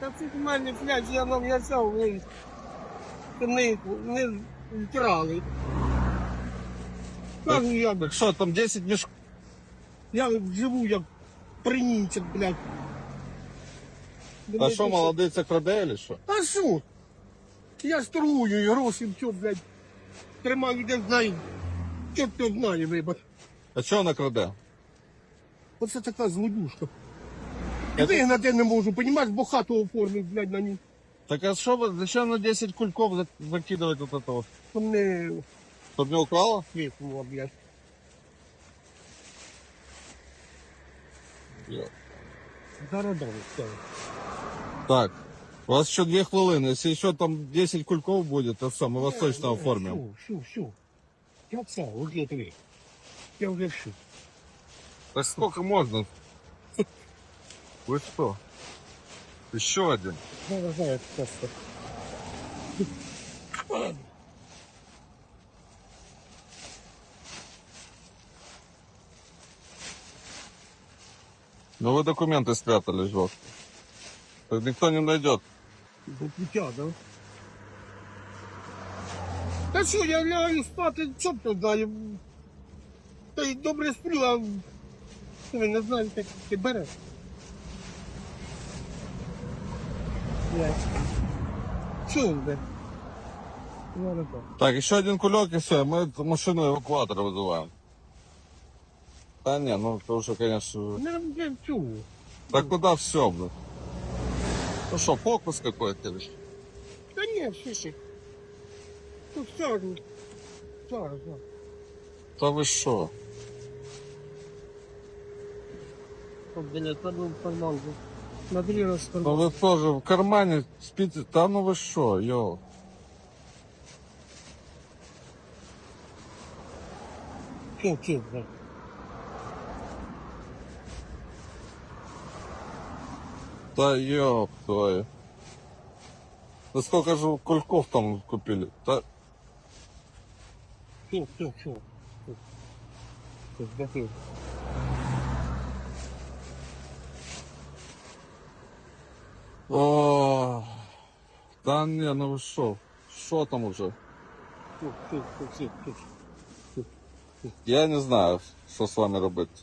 Та це в мене, блядь, я нам я взяв, ви не, не вкрали. Кажу, я, Так що, там 10 мішків? я живу як принічок, блядь. А що, молодиця краде, чи що? А що? Я ж торгую і гроші, що, блядь, тримаю, де знаю. Що ти знає, вибач. А чого вона краде? Оце така злодюшка. І Я вигнати не можу, понімаєш, бо хату оформив, блядь, на ній. Так а що ви, зачем на 10 кульков за- закидувати вот это вот? Не Щоб не украла? вікнула, блядь. Зараз дам, все. Так, у вас еще две хвилини. Если еще там 10 кульков будет, то все, мы вас точно оформим. Все, все, все. Я все, уже тобі. Я вже все. Так сколько можно? Вы что? Еще один. Не знаю, просто. Ну вы документы спрятали жестко. Так никто не найдет. До пуття, да? Та що, я лягаю спати, що ти знаю. Та й добре сплю, а ви не знаєте, як ти береш. Блядь. Що він де? Зараз так. Так, еще один кулек и все, мы машину эвакуатора вызываем. Да не, ну это уже, конечно... Не для чого? Так куда все, блин? Ну что, фокус какой-то? Та ні, все ще. Тут. Зараз, зараз. Да вы что? От, блядь, подумав карман. На три раз Ну вы тоже в кармане спите. Да ну вы что, йо. Ким, ким, блядь. Да ёб твою. Да сколько же кульков там купили? Да, Ким, ким, ким. Ким. Ким, да не, ну вы что? Что там уже? Я не знаю, що з вами робити.